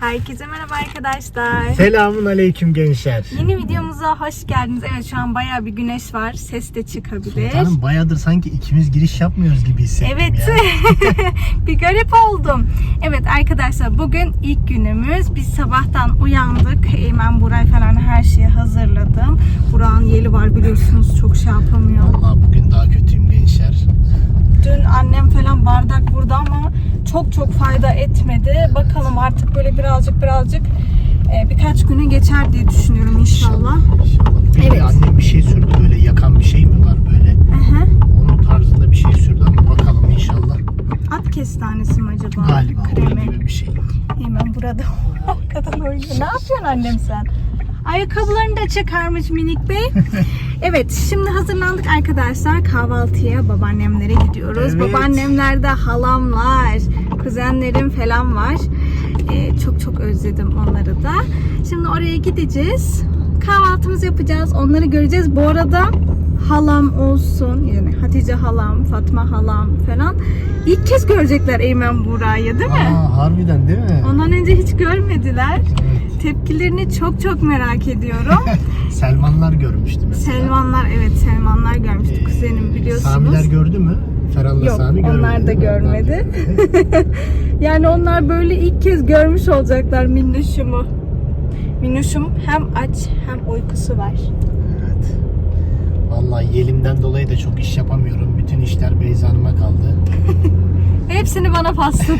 Herkese merhaba arkadaşlar. Selamun aleyküm gençler. Yeni videomuza hoş geldiniz. Evet şu an bayağı bir güneş var. Ses de çıkabilir. Sultanım bayadır sanki ikimiz giriş yapmıyoruz gibi hissettim Evet. bir garip oldum. Evet arkadaşlar bugün ilk günümüz. Biz sabahtan uyandık. Eymen Buray falan her şeyi hazırladım. Burak'ın yeli var biliyorsunuz çok şey yapamıyor. Vallahi bugün daha kötüyüm gençler. Dün annem falan bardak vurdu ama çok çok fayda etmedi. Bakalım artık böyle birazcık birazcık e, birkaç güne geçer diye düşünüyorum inşallah. İnşallah. Evet. annem bir şey sürdü böyle yakan bir şey mi var böyle? Aha. Onun tarzında bir şey sürdü ama bakalım inşallah. At kestanesi mi acaba? Galiba Kremi. gibi bir şey. Hemen burada arkadan oynuyor. Ne yapıyorsun annem sen? Ayakkabılarını da çıkarmış minik bey. evet şimdi hazırlandık arkadaşlar kahvaltıya babaannemlere gidiyoruz. Evet. Babaannemlerde halamlar, kuzenlerim falan var. Ee, çok çok özledim onları da. Şimdi oraya gideceğiz. Kahvaltımızı yapacağız. Onları göreceğiz. Bu arada halam olsun yani Hatice halam, Fatma halam falan ilk kez görecekler Eymen Buray'ı değil mi? Aa harbiden değil mi? Ondan önce hiç görmediler. Tepkilerini çok çok merak ediyorum. Selmanlar görmüştü mesela. Selmanlar evet Selmanlar görmüştü Ee, kuzenim biliyorsunuz. Samiler gördü mü? Ferhan'la Yok Sami görmedi. onlar da görmedi. yani onlar böyle ilk kez görmüş olacaklar Minnoş'umu. Minnoş'um hem aç hem uykusu var. Evet. Vallahi yelimden dolayı da çok iş yapamıyorum. Bütün işler Beyza Hanım'a kaldı. Hepsini bana pasladı.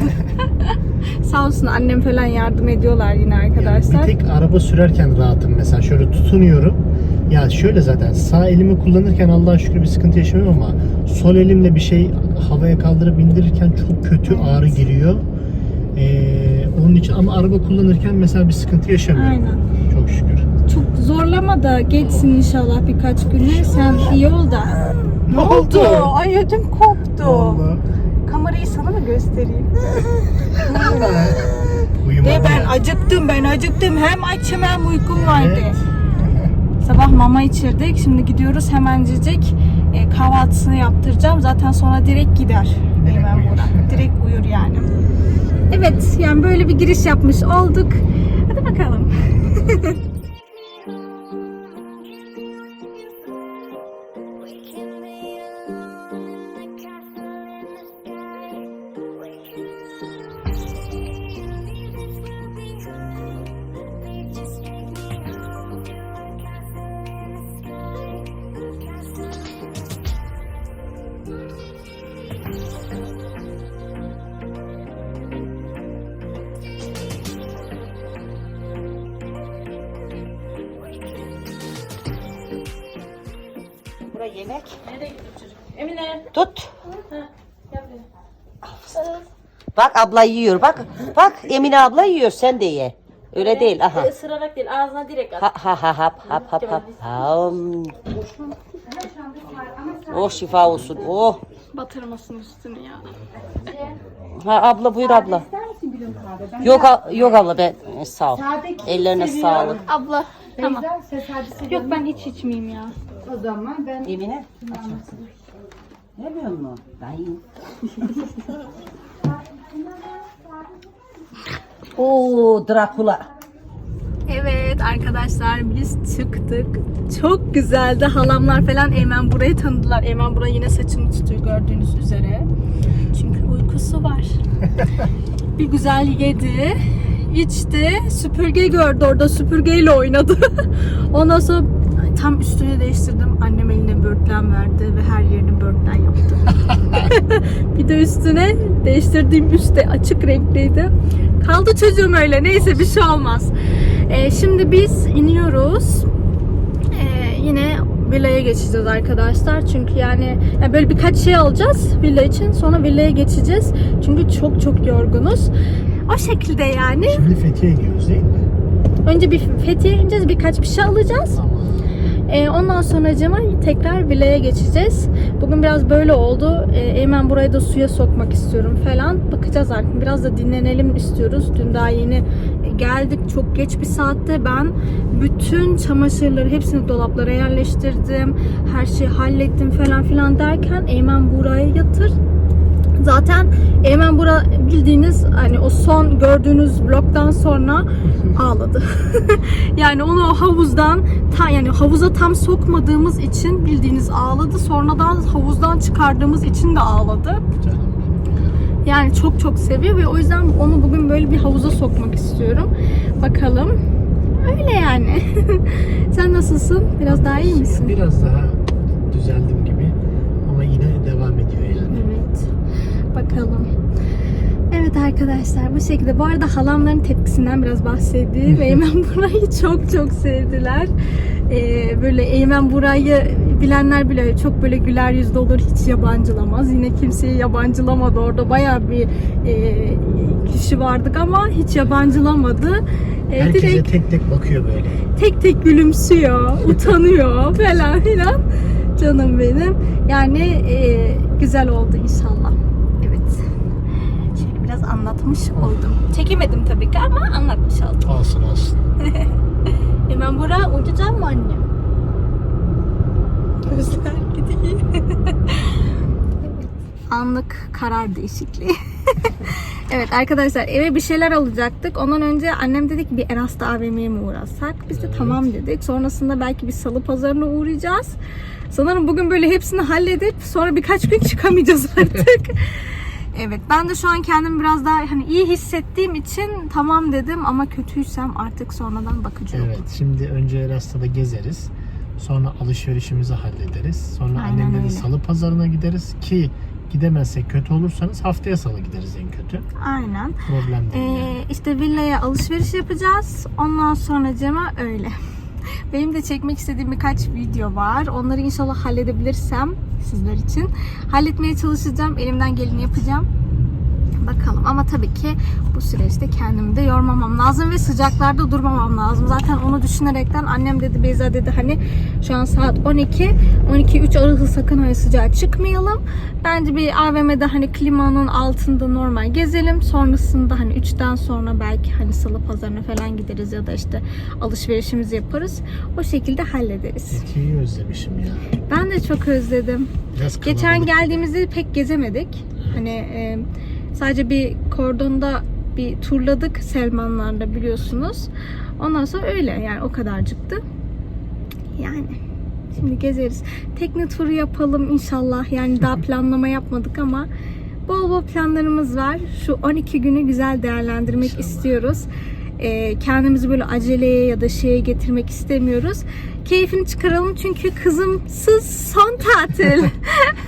Sağ olsun annem falan yardım ediyorlar yine Yani arkadaşlar. bir tek araba sürerken rahatım mesela şöyle tutunuyorum. Ya şöyle zaten sağ elimi kullanırken Allah'a şükür bir sıkıntı yaşamıyorum ama sol elimle bir şey havaya kaldırıp indirirken çok kötü ağrı giriyor. Ee, onun için ama araba kullanırken mesela bir sıkıntı yaşamıyorum. Aynen. Çok şükür. Çok zorlama da geçsin inşallah birkaç güne. Sen iyi ol da. Ne oldu? Ay ödüm koptu. Allah. Kamerayı sana mı göstereyim? De ben acıktım ben acıktım. Hem açım hem uykum vardı. Evet. Sabah mama içirdik. Şimdi gidiyoruz hemencecik e, kahvaltısını yaptıracağım. Zaten sonra direkt gider. Hemen. Burak. Direkt uyur yani. Evet yani böyle bir giriş yapmış olduk. Hadi bakalım. yemek. Nereye gidiyor çocuk? Emine. Tut. Bak abla yiyor. Bak. Bak Emine abla yiyor. Sen de ye. Öyle değil. Aha. Isırarak değil ağzına direkt at. Ha ha ha hap hap hap hap. Ham. Oh şifa olsun. Oh. Batırmasın üstünü ya. Ha abla buyur abla. Yok yok abla ben e, sağ ol. Ellerine sağlık. Abla tamam. Yok ben hiç içmeyeyim ya. Emine. aç ağzını. Ne biliyor musun? Dayı. Oo Drakula. Evet arkadaşlar biz çıktık. Çok güzeldi. Halamlar falan Eymen burayı tanıdılar. Eymen buraya yine saçını tutuyor gördüğünüz üzere. Çünkü uykusu var. bir güzel yedi. içti. Süpürge gördü orada süpürgeyle oynadı. Ondan sonra tam üstünü değiştirdim. Annem eline börtlen verdi ve her yerini börtlen yaptı. bir de üstüne değiştirdiğim üstte açık renkliydi. Kaldı çocuğum öyle. Neyse bir şey olmaz. Ee, şimdi biz iniyoruz. Ee, yine villaya geçeceğiz arkadaşlar. Çünkü yani, yani böyle birkaç şey alacağız villa için. Sonra villaya geçeceğiz. Çünkü çok çok yorgunuz. O şekilde yani. Şimdi Fethiye'ye gidiyoruz değil mi? Önce bir Fethiye'ye ineceğiz. Birkaç bir şey alacağız. Ee, ondan sonra tekrar villaya geçeceğiz. Bugün biraz böyle oldu. Ee, Eymen burayı da suya sokmak istiyorum falan. Bakacağız artık. Biraz da dinlenelim istiyoruz. Dün daha yeni geldik. Çok geç bir saatte ben bütün çamaşırları hepsini dolaplara yerleştirdim. Her şeyi hallettim falan filan derken Eymen buraya yatır. Zaten Eymen Bura bildiğiniz hani o son gördüğünüz vlogdan sonra ağladı. yani onu o havuzdan ta yani havuza tam sokmadığımız için bildiğiniz ağladı. Sonradan havuzdan çıkardığımız için de ağladı. Yani çok çok seviyor ve o yüzden onu bugün böyle bir havuza sokmak istiyorum. Bakalım. Öyle yani. Sen nasılsın? Biraz daha iyi misin? Biraz daha düzeldim gibi ama yine devam ediyor yani. Evet. Bakalım. Evet arkadaşlar bu şekilde. Bu arada halamların tepkisinden biraz bahsedeyim. Eymen Buray'ı çok çok sevdiler. Ee, böyle Eymen Buray'ı bilenler bile çok böyle güler yüzlü olur. Hiç yabancılamaz. Yine kimseyi yabancılamadı. Orada bayağı bir e, kişi vardık ama hiç yabancılamadı. Ee, Herkese direkt tek tek bakıyor böyle. tek tek gülümsüyor, utanıyor falan filan. Canım benim. Yani e, güzel oldu inşallah. Anlatmış oldum. Çekemedim tabii ki ama anlatmış oldum. Olsun olsun. Hemen bura uçacağım mı annem? Gözler gidiyor. Anlık karar değişikliği. evet arkadaşlar eve bir şeyler alacaktık. Ondan önce annem dedi ki bir Eras'ta AVM'ye mi uğrasak? Biz de tamam dedik. Sonrasında belki bir salı pazarına uğrayacağız. Sanırım bugün böyle hepsini halledip sonra birkaç gün çıkamayacağız artık. Evet ben de şu an kendimi biraz daha hani iyi hissettiğim için tamam dedim ama kötüysem artık sonradan bakacağım. Evet şimdi önce Erasta'da gezeriz. Sonra alışverişimizi hallederiz. Sonra Aynen annemle de öyle. salı pazarına gideriz ki gidemezsek kötü olursanız haftaya salı gideriz en kötü. Aynen. Problem değil. yani. Ee, işte villaya alışveriş yapacağız. Ondan sonra Cema öyle. Benim de çekmek istediğim birkaç video var. Onları inşallah halledebilirsem sizler için. Halletmeye çalışacağım. Elimden geleni yapacağım. Bakalım ama tabii ki bu süreçte kendimi de yormamam lazım ve sıcaklarda durmamam lazım. Zaten onu düşünerekten annem dedi Beyza dedi hani şu an saat 12 12-3 arası sakın hani sıcağa çıkmayalım. Bence bir AVM'de hani klimanın altında normal gezelim. Sonrasında hani 3'ten sonra belki hani salı pazarına falan gideriz ya da işte alışverişimizi yaparız. O şekilde hallederiz. Fethiye'yi özlemişim ya. Ben de çok özledim. Biraz Geçen kalabalık. geldiğimizde pek gezemedik. Hani e, sadece bir kordonda bir turladık Selmanlarla biliyorsunuz. Ondan sonra öyle yani o kadarcıktı. Yani şimdi gezeriz. Tekne turu yapalım inşallah. Yani daha planlama yapmadık ama bol bol planlarımız var. Şu 12 günü güzel değerlendirmek İnşallah. istiyoruz. E, kendimizi böyle aceleye ya da şeye getirmek istemiyoruz. Keyfini çıkaralım çünkü kızımsız son tatil.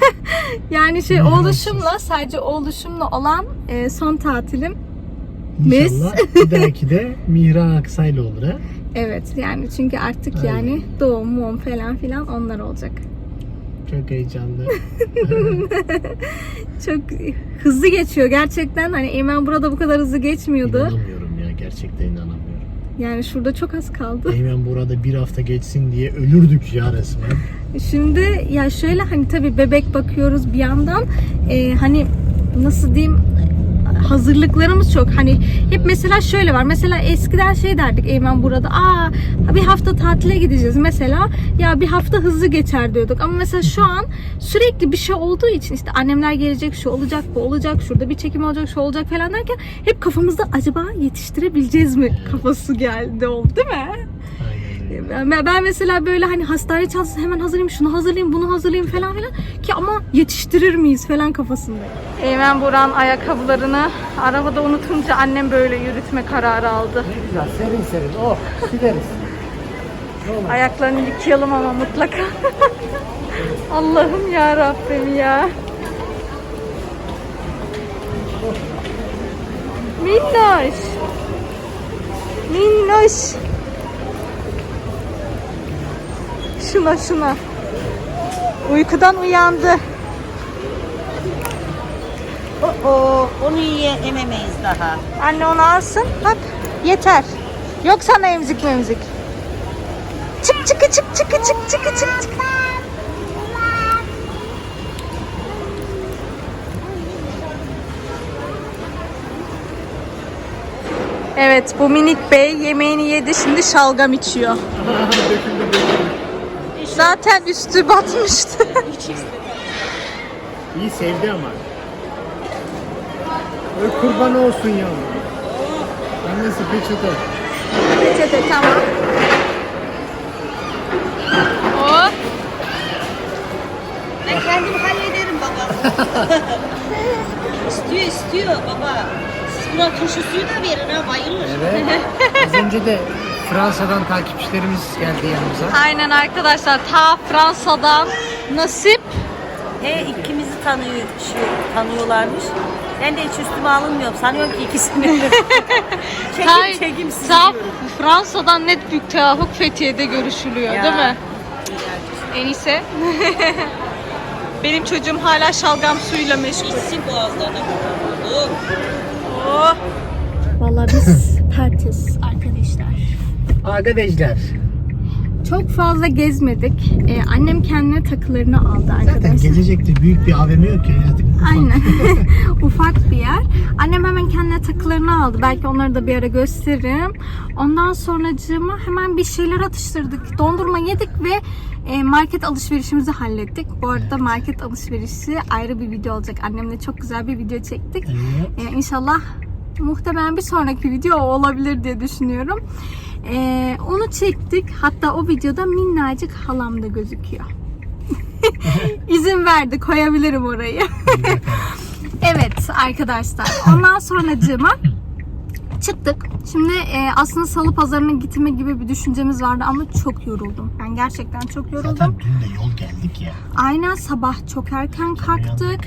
yani şey oğluşumla sadece oğluşumla olan e, son tatilim. İnşallah bir dahaki de Mihran Aksay'la olur ha. Evet yani çünkü artık Aynen. yani doğum mum falan filan onlar olacak. Çok heyecanlı. Çok hızlı geçiyor gerçekten. Hani Eymen burada bu kadar hızlı geçmiyordu. İnanamıyorum gerçekten inanamıyorum. Yani şurada çok az kaldı. Eymen burada bir hafta geçsin diye ölürdük ya resmen. Şimdi ya şöyle hani tabii bebek bakıyoruz bir yandan e, hani nasıl diyeyim hazırlıklarımız çok. Hani hep mesela şöyle var. Mesela eskiden şey derdik Eymen burada. Aa bir hafta tatile gideceğiz mesela. Ya bir hafta hızlı geçer diyorduk. Ama mesela şu an sürekli bir şey olduğu için işte annemler gelecek, şu olacak, bu olacak, şurada bir çekim olacak, şu olacak falan derken hep kafamızda acaba yetiştirebileceğiz mi kafası geldi oldu değil mi? Ben, mesela böyle hani hastane çantası hemen hazırlayayım, şunu hazırlayayım, bunu hazırlayayım falan filan ki ama yetiştirir miyiz falan kafasındayım. Eymen Buran ayakkabılarını arabada unutunca annem böyle yürütme kararı aldı. Ne güzel serin serin. Oh sileriz. Ayaklarını yıkayalım ama mutlaka. Allah'ım ya Rabbim ya. Minnoş. Minnoş. Şuna şuna. Uykudan uyandı. Oo, onu yiyememeyiz daha. Anne onu alsın. Bak yeter. Yok sana emzik memzik. Çık çık çık çık çık çık çık çık. Evet bu minik bey yemeğini yedi şimdi şalgam içiyor. Zaten üstü batmıştı. İyi sevdi ama. Oy kurban olsun ya. Annesi peçete. Peçete tamam. Oh. Ben kendim hallederim baba. istiyor istiyor baba. Siz buna turşu suyu da verin ha bayılır. Evet. Az önce de Fransa'dan takipçilerimiz geldi yanımıza. Aynen arkadaşlar ta Fransa'dan nasip. He ikimizi tanıyor, şey, tanıyorlarmış. Ben de hiç üstüme alınmıyorum. Sanıyorum ki ikisini. Tay- çekim çekim ta diyorum. Fransa'dan net büyük tevafuk Fethiye'de görüşülüyor Ya. değil mi? En iyisi. Benim çocuğum hala şalgam suyuyla meşgul. Bakalım. Oh. Vallahi biz pertiz arkadaşlar. Arkadaşlar. Çok fazla gezmedik. Ee, annem kendine takılarını aldı Zaten arkadaşlar. gelecekti. Büyük bir AVM yok ya. Artık ufak. Aynen. Ufak bir yer. Annem hemen kendine takılarını aldı. Belki onları da bir ara gösteririm. Ondan sonracığıma hemen bir şeyler atıştırdık. Dondurma yedik ve e, market alışverişimizi hallettik. Bu arada market alışverişi ayrı bir video olacak. Annemle çok güzel bir video çektik. Evet. Ee, inşallah muhtemelen bir sonraki video olabilir diye düşünüyorum. Ee, onu çektik. Hatta o videoda minnacık halam da gözüküyor. İzin verdi koyabilirim orayı. evet arkadaşlar. Ondan sonracığıma çıktık. Şimdi e, aslında salı pazarına gitme gibi bir düşüncemiz vardı ama çok yoruldum. Ben gerçekten çok yoruldum. Zaten dün de yol geldik ya. Aynen sabah çok erken kalktık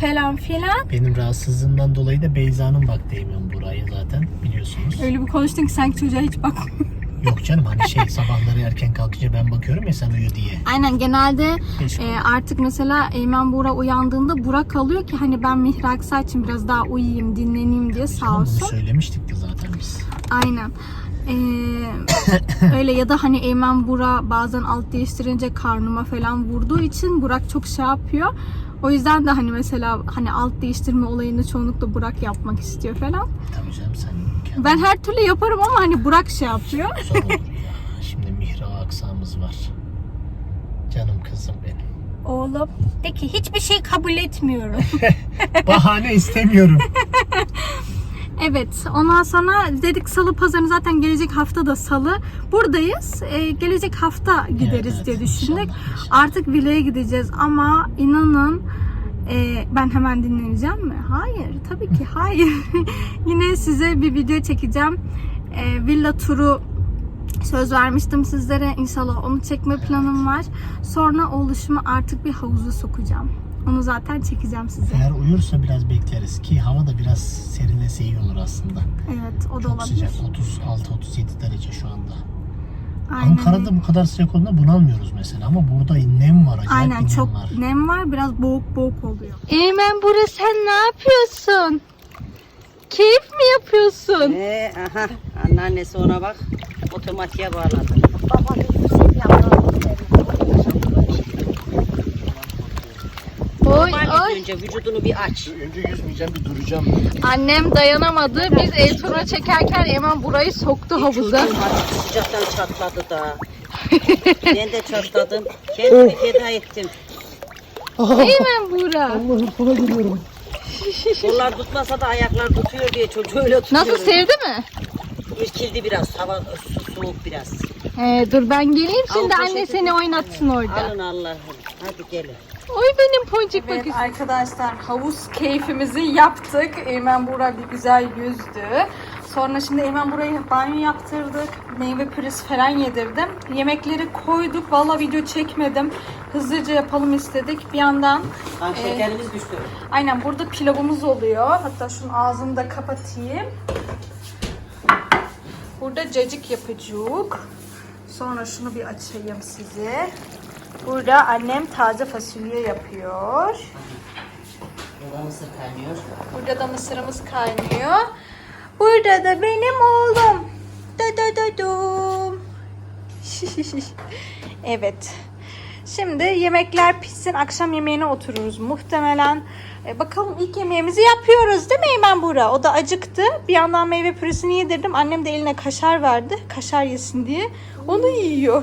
falan filan. Benim rahatsızlığımdan dolayı da Beyza'nın baktığım burayı zaten biliyorsunuz. Öyle bir konuştun ki sanki çocuğa hiç bak. Yok canım hani şey sabahları erken kalkınca ben bakıyorum ya sen uyu diye. Aynen genelde e, artık mesela Eymen Buğra uyandığında Burak kalıyor ki hani ben Mihra Aksa için biraz daha uyuyayım, dinleneyim diye sağ Ama bunu olsun. söylemiştik de zaten biz. Aynen. Ee, öyle ya da hani Eymen Bura bazen alt değiştirince karnıma falan vurduğu için Burak çok şey yapıyor. O yüzden de hani mesela hani alt değiştirme olayını çoğunlukla Burak yapmak istiyor falan. Tabii canım sen kendin Ben her türlü yaparım ama hani Burak şey yapıyor. zor olur ya. Şimdi Mihra aksamız var. Canım kızım benim. Oğlum de ki hiçbir şey kabul etmiyorum. Bahane istemiyorum. Evet, ondan sonra dedik salı pazarı zaten gelecek hafta da salı. Buradayız. Ee, gelecek hafta gideriz evet, diye düşündük. inşallah, inşallah. Artık villaya gideceğiz ama inanın e, ben hemen dinleneceğim mi? Hayır, tabii ki hayır. Yine size bir video çekeceğim. E, villa turu söz vermiştim sizlere. İnşallah onu çekme planım var. Sonra oluşumu artık bir havuza sokacağım. Onu zaten çekeceğim size. Eğer uyursa biraz bekleriz ki hava da biraz serinlese iyi olur aslında. Evet, o da Çok olabilir. sıcak 36-37 derece şu anda. Aynen. Ankara'da bu kadar sıcak olduğunda bunalmıyoruz mesela ama burada nem var acayip Aynen bir nem çok var. nem var biraz boğuk boğuk oluyor. Eymen Bura sen ne yapıyorsun? Keyif mi yapıyorsun? Ee, aha anneannesi ona bak otomatiğe bağladı. Oy Normal oy. önce vücudunu bir aç. Önce yüzmeyeceğim bir duracağım. Annem dayanamadı. Biz ev turuna çekerken Eymen burayı soktu havuza. Çocuğum artık sıcaktan çatladı da. ben de çatladım. Kendimi feda ettim. Eymen Bura. Allah'ım sana geliyorum. Kollar tutmasa da ayaklar tutuyor diye çocuğu öyle tutuyorum. Nasıl sevdi mi? İrkildi biraz. Hava su soğuk biraz. He, dur ben geleyim şimdi Al, anne seni oynatsın orada. Alın Allah'ım. Hadi gelin. Oy benim poncuk evet, arkadaşlar havuz keyfimizi yaptık. Eymen Buğra bir güzel yüzdü. Sonra şimdi Eymen Bura'yı banyo yaptırdık. Meyve püresi falan yedirdim. Yemekleri koyduk. Valla video çekmedim. Hızlıca yapalım istedik. Bir yandan Ha, e, şekerimiz düştü. aynen burada pilavımız oluyor. Hatta şunun ağzını da kapatayım. Burada cacık yapacak. Sonra şunu bir açayım size. Burada annem taze fasulye yapıyor. Burada mısır kaynıyor. Burada da mısırımız kaynıyor. Burada da benim oğlum. Da da da dum. evet. Şimdi yemekler pişsin. Akşam yemeğine otururuz muhtemelen. E, bakalım ilk yemeğimizi yapıyoruz değil mi Eymen Bura? O da acıktı. Bir yandan meyve püresini yedirdim. Annem de eline kaşar verdi. Kaşar yesin diye. Onu yiyor.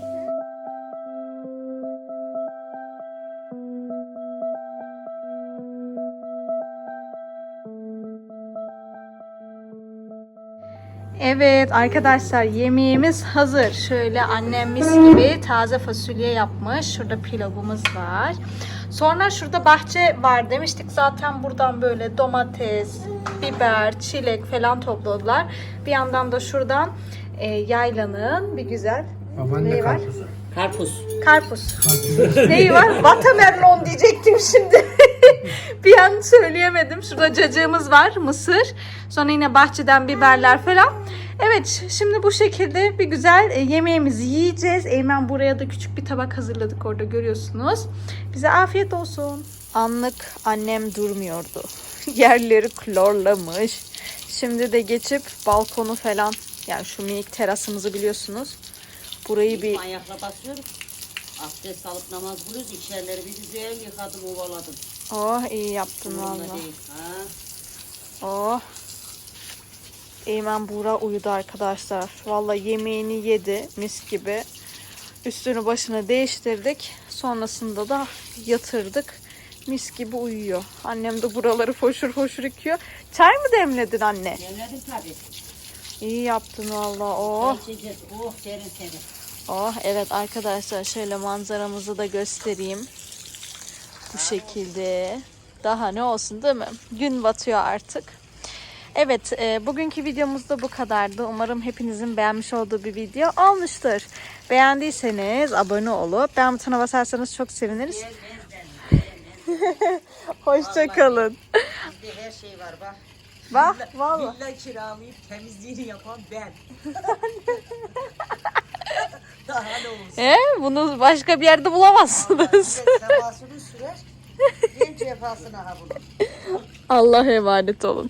Evet arkadaşlar yemeğimiz hazır. Şöyle annem mis gibi taze fasulye yapmış. Şurada pilavımız var. Sonra şurada bahçe var demiştik. Zaten buradan böyle domates, biber, çilek falan topladılar. Bir yandan da şuradan e, yaylanın bir güzel Babaanne Neyi var? karpuzu. Karpuz. Karpuz. Neyi var? Watermelon diyecektim şimdi. bir an söyleyemedim. Şurada cacığımız var, mısır. Sonra yine bahçeden biberler falan. Evet, şimdi bu şekilde bir güzel e, yemeğimizi yiyeceğiz. Eymen buraya da küçük bir tabak hazırladık orada görüyorsunuz. Bize afiyet olsun. Anlık annem durmuyordu. Yerleri klorlamış. Şimdi de geçip balkonu falan yani şu minik terasımızı biliyorsunuz. Burayı bir Ayakla basıyoruz. Abdest alıp namaz kılıyoruz. İçerileri bir güzel yıkadım, ovaladım. Oh iyi yaptın Bununla valla. değil. Ha? Oh. Eymen Buğra uyudu arkadaşlar. Valla yemeğini yedi mis gibi. Üstünü başını değiştirdik. Sonrasında da yatırdık. Mis gibi uyuyor. Annem de buraları foşur foşur yıkıyor. Çay mı demledin anne? Demledim tabii. İyi yaptın valla. Oh. Oh serin serin. Oh evet arkadaşlar şöyle manzaramızı da göstereyim. Bu şekilde. Daha ne olsun değil mi? Gün batıyor artık. Evet e, bugünkü videomuz da bu kadardı. Umarım hepinizin beğenmiş olduğu bir video olmuştur. Beğendiyseniz abone olup beğen butonuna basarsanız çok seviniriz. Hoşçakalın. Bizde her şey var bak. Bak valla. Villa kiralayıp temizliğini yapan ben. Daha ne olsun. E, bunu başka bir yerde bulamazsınız. Sabahsını sürer. En cefasını ha bunun. Allah emanet olun.